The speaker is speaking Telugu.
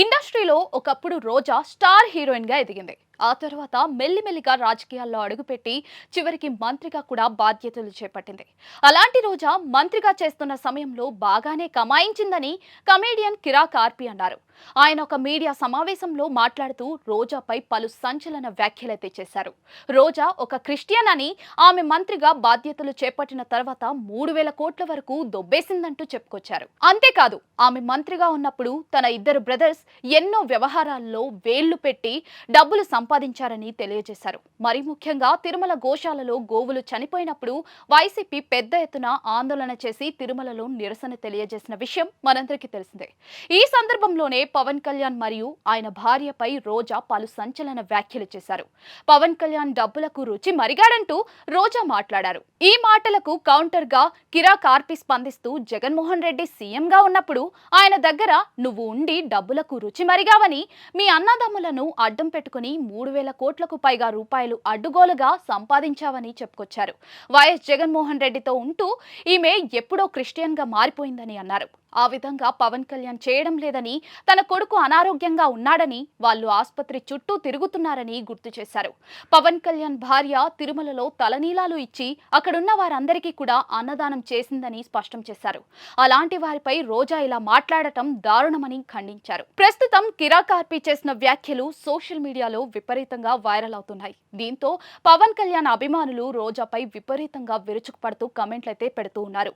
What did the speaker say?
ఇండస్ట్రీలో ఒకప్పుడు రోజా స్టార్ హీరోయిన్గా ఎదిగింది. ఆ తర్వాత మెల్లిమెల్లిగా రాజకీయాల్లో అడుగుపెట్టి చివరికి మంత్రిగా కూడా బాధ్యతలు చేపట్టింది. అలాంటి రోజా మంత్రిగా చేస్తున్న సమయంలో బాగానే కమాయించిందని కమేడియన్ కిరా కార్పి అన్నారు. ఆయన ఒక మీడియా సమావేశంలో మాట్లాడుతూ రోజాపై పలు సంచలన వ్యాఖ్యలైతే చేశారు. రోజా ఒక క్రిస్టియన్ అని ఆమె మంత్రిగా బాధ్యతలు చేపట్టిన తర్వాత మూడు వేల కోట్ల వరకు దొబ్బేసిందంటూ చెప్పుకొచ్చారు. అంతేకాదు ఆమె మంత్రిగా ఉన్నప్పుడు తన ఇద్దరు బ్రదర్స్ ఎన్నో వ్యవహారాల్లో వేళ్ళు పెట్టి డబ్బులు సంపాదించారని తెలియజేశారు. మరి ముఖ్యంగా తిరుమల గోశాలలో గోవులు చనిపోయినప్పుడు వైసీపీ పెద్ద ఎత్తున ఆందోళన చేసి తిరుమలలో నిరసన తెలియజేసిన విషయం మనందరికీ తెలిసిందే. ఈ సందర్భంలోనే పవన్ కళ్యాణ్ మరియు ఆయన భార్యపై రోజా పలు సంచలన వ్యాఖ్యలు చేశారు. పవన్ కళ్యాణ్ డబ్బులకు రుచి మరిగాడంటూ రోజా మాట్లాడారు. ఈ మాటలకు కౌంటర్గా కిరా కార్పి స్పందిస్తూ జగన్మోహన్ రెడ్డి సీఎం గా ఉన్నప్పుడు ఆయన దగ్గర నువ్వు ఉండి డబ్బులకు రుచి మరిగావని మీ అన్నదమ్ములను అడ్డం పెట్టుకుని మూడు వేల కోట్లకు పైగా రూపాయలు అడ్డుగోలుగా సంపాదించావని చెప్పుకొచ్చారు. వైఎస్ జగన్మోహన్ రెడ్డితో ఉంటూ ఈమె ఎప్పుడో క్రిస్టియన్గా మారిపోయిందని అన్నారు. ఆ విధంగా పవన్ కళ్యాణ్ చేయడం లేదని తన కొడుకు అనారోగ్యంగా ఉన్నాడని వాళ్ళు ఆసుపత్రి చుట్టూ తిరుగుతున్నారని గుర్తు చేశారు. పవన్ కళ్యాణ్ భార్య తిరుమలలో తలనీలాలు ఇచ్చి అక్కడున్న వారందరికీ కూడా అన్నదానం చేసిందని స్పష్టం చేశారు. అలాంటి వారిపై రోజా ఇలా మాట్లాడటం దారుణమని ఖండించారు. ప్రస్తుతం కిరాకార్పి చేసిన వ్యాఖ్యలు సోషల్ మీడియాలో విపరీతంగా వైరల్ అవుతున్నాయి. దీంతో పవన్ కళ్యాణ్ అభిమానులు రోజాపై విపరీతంగా విరుచుకుపడుతూ కమెంట్లయితే పెడుతూ ఉన్నారు.